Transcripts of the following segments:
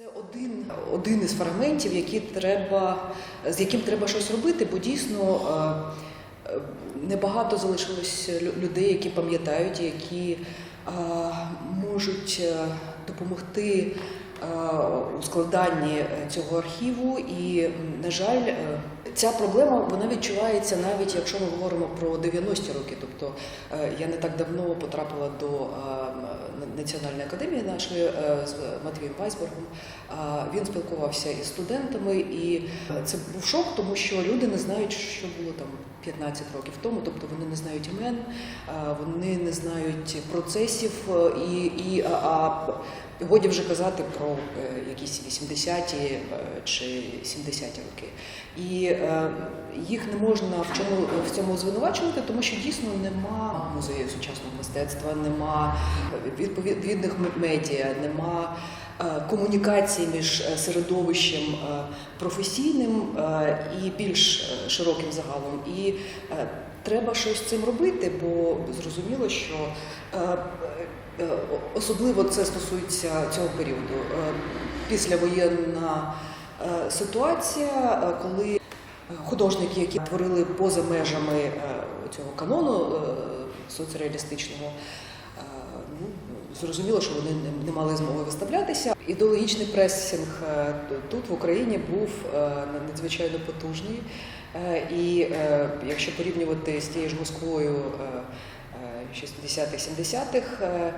Це один, один із фрагментів, які треба, з яким треба щось робити, бо дійсно е, е, небагато залишилось лю- людей, які пам'ятають, які е, можуть допомогти у складанні цього архіву. І, на жаль, ця проблема вона відчувається навіть якщо ми говоримо про 90-ті роки. Тобто я не так давно потрапила до Національної академії нашої е, з Матвієм Вайсбергом. Він спілкувався із студентами, і це був шок, тому що люди не знають, що було там 15 років тому. Тобто вони не знають імен, вони не знають процесів, е, і, і а, годі вже казати про е, якісь 80-ті е, чи 70-ті роки. І е, їх не можна в чому в цьому звинувачувати, тому що дійсно нема музею сучасного мистецтва, нема відповідних медіа, нема комунікації між середовищем професійним і більш широким загалом. І треба щось з цим робити, бо зрозуміло, що е, е, особливо це стосується цього періоду. Е, Післявоєнна ситуація, коли художники, які творили поза межами цього канону соцреалістичного, зрозуміло, що вони не- мали змоги виставлятися. Ідеологічний пресинг е, тут в Україні був е, надзвичайно потужний. Е, І якщо порівнювати з тією ж Москвою е, е, 60-х, 70-х, е,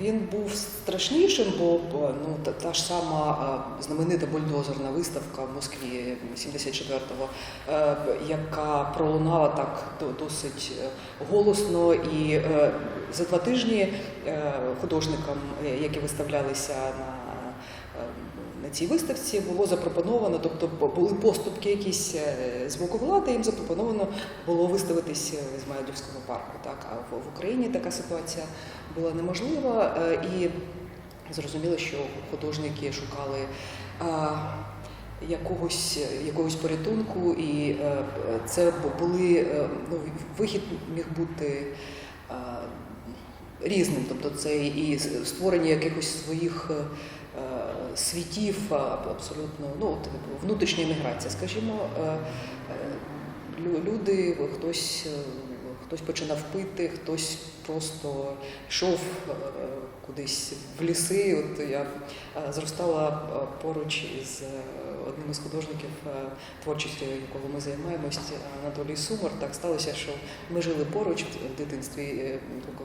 він був страшнішим, бо ну, та, та ж сама знаменита бульдозерна виставка в Москві 74-го, е, яка пролунала так до- досить е, голосно. І е, за два тижні художникам, які виставлялися на на цій виставці було запропоновано, тобто були поступки якісь е, з боку влади, їм запропоновано було виставитись в Ізмаїлівському парку. Так, а в, Україні така ситуація була неможлива, е, і зрозуміло, що художники шукали е, якогось, якогось порятунку, і е, це були е, ну, вихід міг бути. е, Різним, тобто це і створення якихось своїх е, світів, абсолютно ну от внутрішня міграція, скажімо, е, е, лю- люди, хтось, е, хтось починав пити, хтось просто йшов кудись в ліси. От я зростала поруч із одним із художників, е, творчістю якого ми займаємось, Анатолій Сумар. Так сталося, що ми жили поруч в дитинстві, е,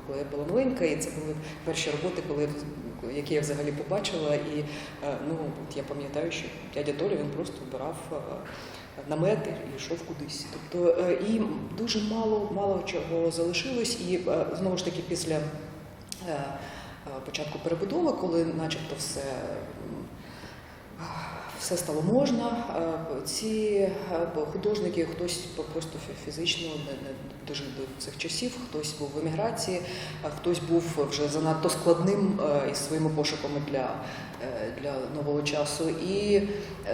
коли я була маленька, і це були перші роботи, коли які я взагалі побачила. І е, ну от я пам'ятаю, що дядя Толя він просто обирав е, намет і йшов кудись. Тобто е, і дуже мало мало чого залишилось, і е, знову ж таки після. е, е, Початку перебудови, коли начебто все все стало можна. Е, Ці е, художники, хтось просто фізично не, дожив до цих часів, хтось був в еміграції, хтось був вже занадто складним е, із своїми пошуками для, для нового часу. І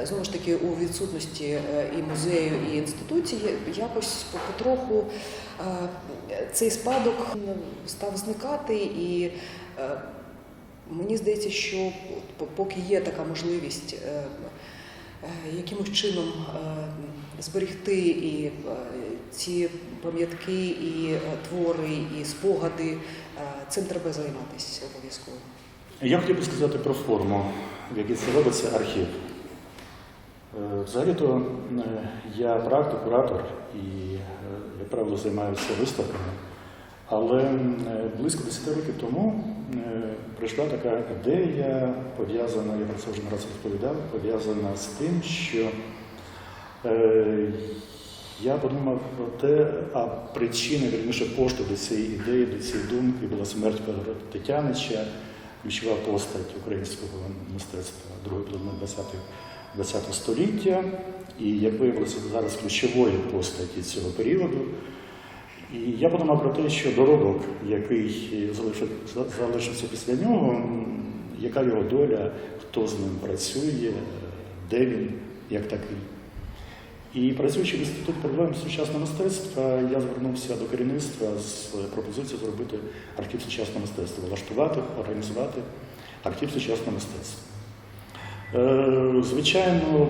знову ж таки у відсутності і музею, і інституції якось потроху цей спадок став зникати і. Мені здається, що поки є така можливість е, е, якимось чином е, зберегти і ці пам'ятки, і твори, і спогади, цим треба займатися обов'язково. Я хотів би сказати про форму, в якій це робиться архів. Взагалі-то я практик, куратор і, як правило, займаюся виставками. Але е, близько 10 років тому е, прийшла така ідея, пов'язана, я про це вже не раз розповідав, пов'язана з тим, що е, я подумав про те, а причина, вірніше, пошту до цієї ідеї, до цієї думки була смерть Петра Тетянича, ключова постать українського мистецтва другої половини ХХ століття. І як виявилося зараз ключової постаті цього періоду. І я подумав про те, що доробок, який залишився після нього, яка його доля, хто з ним працює, де він як такий. І працюючи в інституті проблем сучасного мистецтва, я звернувся до керівництва з пропозицією зробити архів сучасного мистецтва, влаштувати, організувати архів сучасного мистецтва. Е, Звичайно,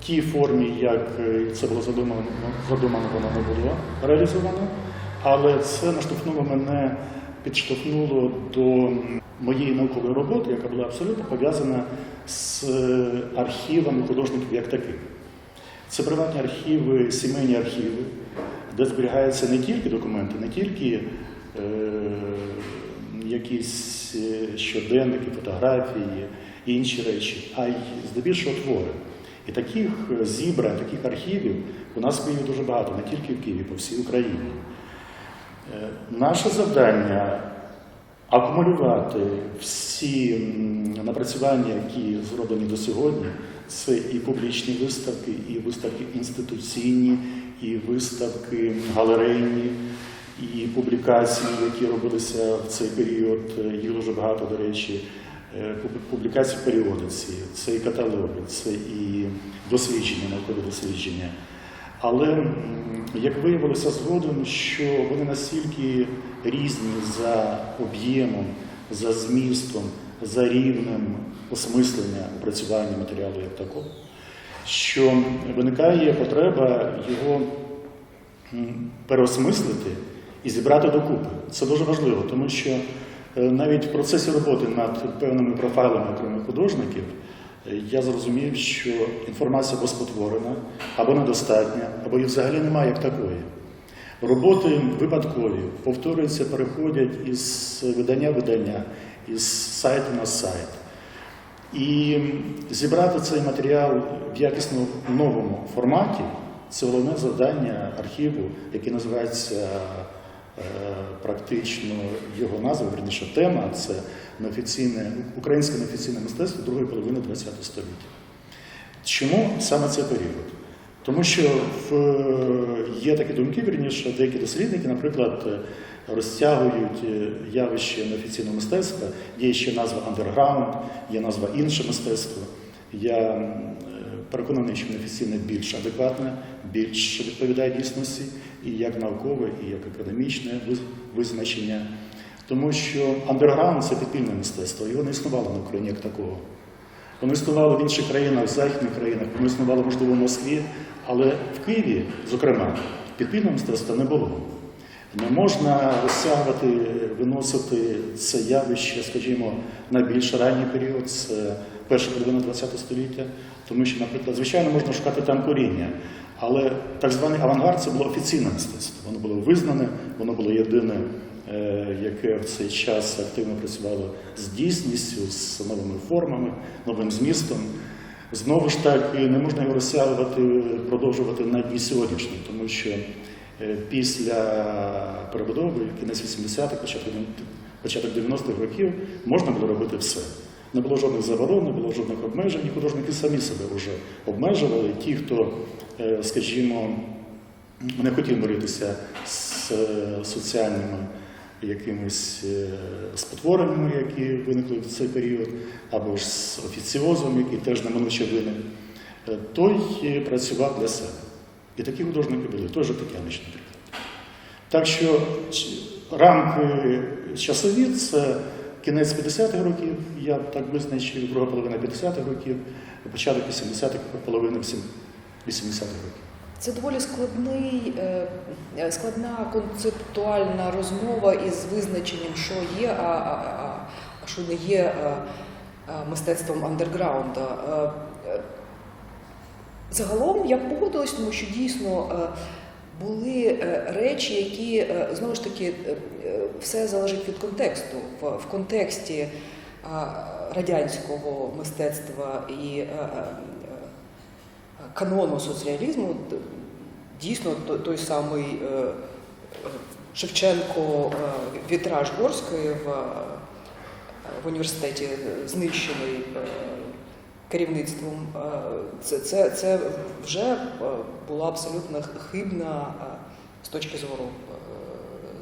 тій формі, як е, це було задумано, задумано воно не було реалізовано, але це наштовхнуло мене, підштовхнуло до моєї наукової роботи, яка була абсолютно пов'язана з е, архівами художників як таких. Це приватні архіви, сімейні архіви, де зберігаються не тільки документи, не тільки е, якісь е, щоденники, фотографії і інші речі, а й здебільшого твори. І таких е, зібрань, таких архівів у нас в Києві дуже багато, не тільки в Києві, по всій Україні. Е, Наше завдання акумулювати всі напрацювання, які зроблені до сьогодні. Це і публічні виставки, і виставки інституційні, і виставки галерейні, і публікації, які робилися в цей період. Їх дуже багато, до речі, публікації в періодиці, це і каталоги, це і дослідження, наукові дослідження. Але як виявилося згодом, що вони настільки різні за об'ємом, за змістом, за рівнем осмислення опрацювання матеріалу як такого, що виникає потреба його переосмислити і зібрати докупи. Це дуже важливо, тому що е, навіть в процесі роботи над певними профайлами окремих художників е, я зрозумів, що інформація або спотворена, або недостатня, або її взагалі немає як такої. Роботи випадкові, повторюються, переходять із видання в видання, із сайту на сайт. І зібрати цей матеріал в якісно новому форматі це головне завдання архіву, який називається е, практично його назва, верніше тема це неофіційне, українське неофіційне мистецтво другої половини ХХ століття. Чому саме цей період? Тому що в, є такі думки, вірніше, деякі дослідники, наприклад, е, розтягують е, явище неофіційного мистецтва, є ще назва андерграунд, є назва інше мистецтво. Я е, переконаний, що неофіційне більш адекватне, більш відповідає дійсності, і як наукове, і як академічне визначення. Тому що андерграунд це підпільне мистецтво, його не існувало на Україні як такого. Воно існувало в інших країнах, в західних країнах, воно існувало, можливо, в Москві, але в Києві, зокрема, підпільного мистецтва не було. Не можна розтягувати, виносити це явище, скажімо, на більш ранній період, це перша половина ХХ століття, тому що, наприклад, звичайно, можна шукати там коріння, але так званий авангард це було офіційне мистецтво. Воно було визнане, воно було єдине, е, яке в цей час активно працювало з дійсністю, з новими формами, новим змістом. Знову ж таки, не можна його розтягувати, продовжувати на дні сьогоднішні, тому що е, після перебудови, кінець 80-х, початок початок 90-х років, можна було робити все. Не було жодних заборон, не було жодних обмежень, і художники самі себе вже обмежували. Ті, хто, е, скажімо, не хотів миритися з е, соціальними якимись е, спотвореннями, які виникли в цей період, або ж з офіціозом, який теж неминуче виник, той працював для себе. І такі художники були, той же наприклад. Так що рамки часові це кінець 50-х років, я так визначив, друга половина 50-х років, початок 80-х, половина 80-х років. Це доволі складний, е, е, складна концептуальна розмова із визначенням, що є, а, а, а, що не є е, мистецтвом андерграунда. Загалом я погодилась, тому що дійсно були е, речі, які е, знову ж таки е, все залежить від контексту. В, контексті радянського мистецтва і канону соціалізму дійсно той самий Шевченко вітраж Горської в, університеті знищений керівництвом. е, Це, це, це вже е, була абсолютно хибна е, з точки зору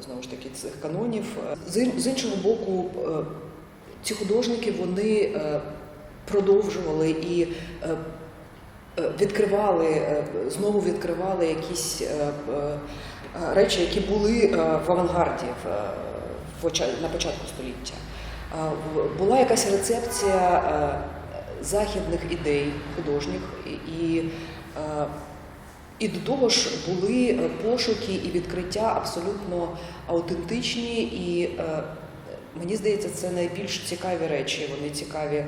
знову ж таки цих канонів. З, іншого боку, ці художники вони продовжували і відкривали, знову відкривали якісь речі, які були в авангарді на початку століття. Була якась рецепція західних ідей художніх. І, і, е, до того ж були е, пошуки і відкриття абсолютно аутентичні, і е, мені здається, це найбільш цікаві речі. Вони цікаві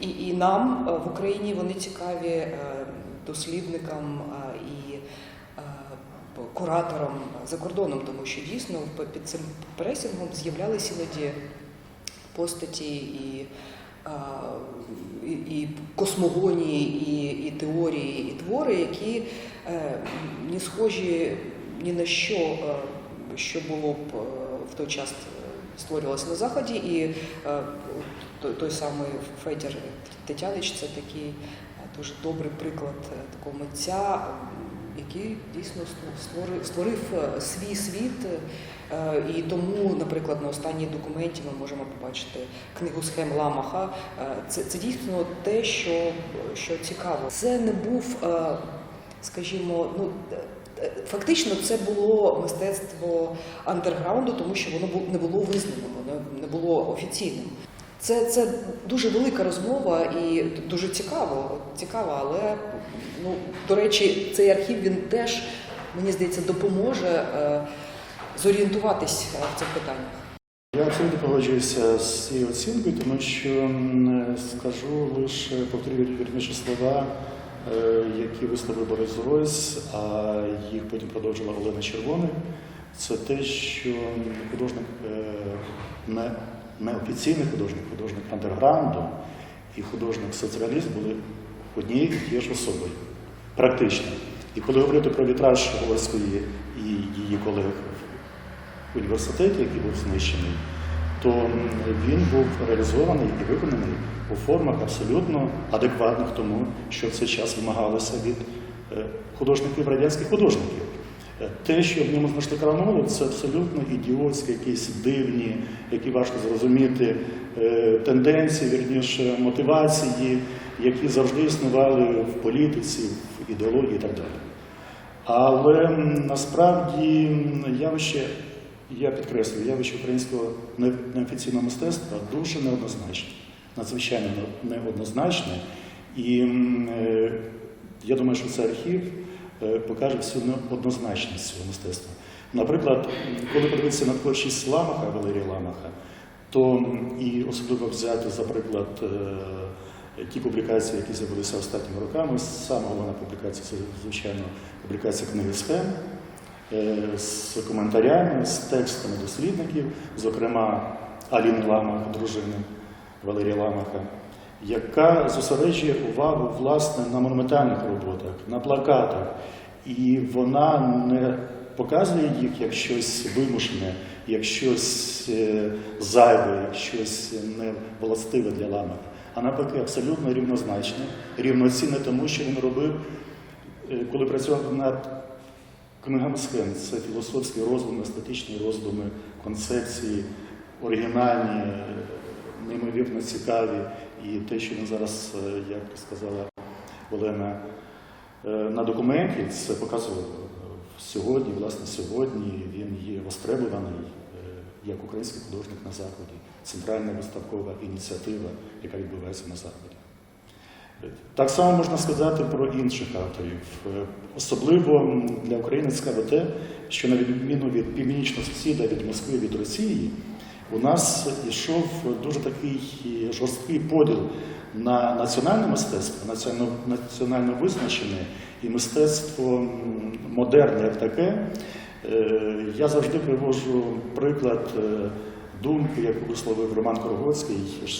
і, і нам в Україні, вони цікаві дослідникам і кураторам за кордоном, тому що дійсно під цим пресінгом з'являлися іноді постаті і, і, і космогонії, і, і теорії, і твори, які е, не схожі ні на що, е, що було б е, в той час е, створювалося на заході, і е, той, самий Федір Тетянич це такий е, дуже добрий приклад е, такого митця, який дійсно створив, створив е, свій світ. Е, І тому, наприклад, на останній документі ми можемо побачити книгу схем Ламаха. Е, Це, це дійсно те, що, що цікаво. Це не був, скажімо, ну. Фактично, це було мистецтво андерграунду, тому що воно не було визнаним, не було офіційним. Це, це дуже велика розмова і дуже цікаво, цікаво, але ну, до речі, цей архів він теж, мені здається, допоможе е, зорієнтуватись е, в цих питаннях. Я абсолютно погоджуюся з цією оцінкою, тому що м, скажу лише повторюю вірніше слова, е, які висловив Борис Ройс, а їх потім продовжила Олена Червоний. Це те, що художник е, не, неофіційний художник, художник андерграунду і художник соціаліст були однією і тією ж особою. Практично. І коли говорити про вітраж Горської і її колег в університеті, який був знищений, то він був реалізований і виконаний у формах абсолютно адекватних тому, що в цей час вимагалося від е, художників радянських художників. Е, Те, що в ньому знайшли крамолу, це абсолютно ідіотські, якісь дивні, які важко зрозуміти е, тенденції, вірніше мотивації, які завжди існували в політиці, в ідеології і так далі. Але насправді явище, я підкреслюю, явище українського неофіційного мистецтва дуже неоднозначне, надзвичайно неоднозначне. І е, я думаю, що цей архів покаже всю неоднозначність цього мистецтва. Наприклад, коли подивитися на творчість Ламаха, Валерія Ламаха, то і особливо взяти, за приклад, е, ті публікації, які з'явилися останніми роками, саме головна публікація це, звичайно, публікація книги схем е, з коментарями, з текстами дослідників, зокрема Аліни Ламах, дружини Валерія Ламаха, яка зосереджує увагу власне на монументальних роботах, на плакатах, і вона не показує їх як щось вимушене, як щось е, зайве, як щось невластиве для Ламаха, а навпаки абсолютно рівнозначне, рівноцінне тому, що він робив, е, коли працював над книгами схем. Це філософські роздуми, естетичні роздуми, концепції, оригінальні, неймовірно цікаві. І те, що він зараз, е, як сказала Олена, е, на документі, це показує е, сьогодні, власне, сьогодні він є востребуваний як український художник на Заході, центральна виставкова ініціатива, яка відбувається на Заході. Так само можна сказати про інших авторів. Особливо для України цікаво те, що на відміну від північного сусіда, від Москви, від Росії, у нас йшов дуже такий е, жорсткий поділ на національне мистецтво, національно, національно визначене і мистецтво модерне як таке. Е, Я завжди привожу приклад думки, яку висловив Роман Корогоцький,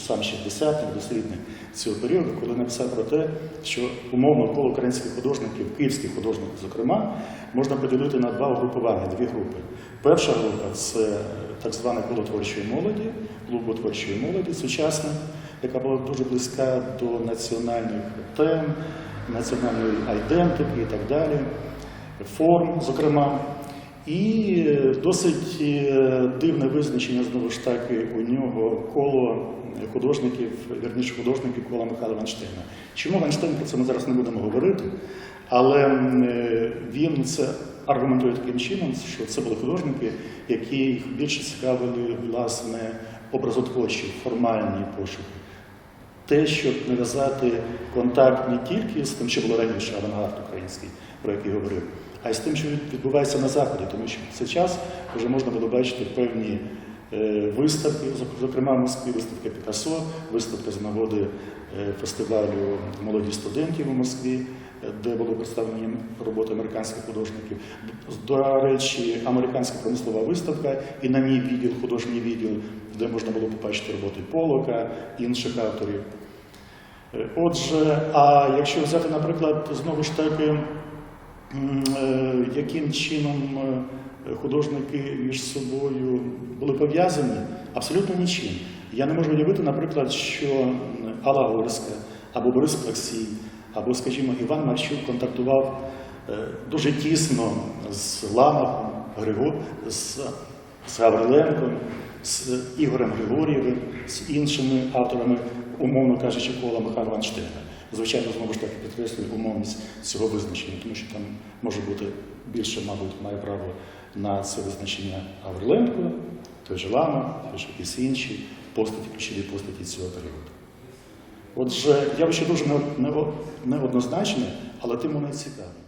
сам 60-х, дослідник цього періоду, коли написав про те, що умовно коло українських художників, київських художників, зокрема, можна поділити на два угрупування, дві групи. Перша група це так зване коло творчої молоді, клубу творчої молоді, сучасна, яка була дуже близька до національних тем, національної айдентики і так далі, форм, зокрема. І е, досить е, дивне визначення знову ж таки у нього коло художників, вірніше художників кола Михайла Ванштейна. Чому Ванштейн про це ми зараз не будемо говорити, але е, він це аргументує таким чином, що це були художники, які більше цікавили власне образотворчі, формальні пошуки. те, щоб нав'язати контакт не тільки з тим, що було раніше авангард український, про який говорив, а й з тим, що відбувається на Заході, тому що цей час вже можна було бачити певні е, виставки, зокрема в Москві, виставка Пікассо, виставка з нагоди е, фестивалю молоді студентів у Москві, е, де були представлені роботи американських художників. До речі, американська промислова виставка і на ній відділ, художній відділ, де можна було побачити роботи Полока, інших авторів. Отже, а якщо взяти, наприклад, знову ж таки, яким чином е, художники між собою були пов'язані, абсолютно нічим. Я не можу уявити, наприклад, що Алла Горська або Борис Плаксій, або, скажімо, Іван Марчук контактував е, дуже тісно з Ламахом, Григо, з, з Гавриленком, з Ігорем Григорєвим, з іншими авторами, умовно кажучи, кола Михайла Ванштейна. Звичайно, знову ж таки підкреслюю умовність цього визначення, тому що там може бути більше, мабуть, має право на це визначення Аверленко, той же Лама, той же якісь інші постаті, ключові постаті цього періоду. Отже, я ще дуже неоднозначний, але тим і цікаве.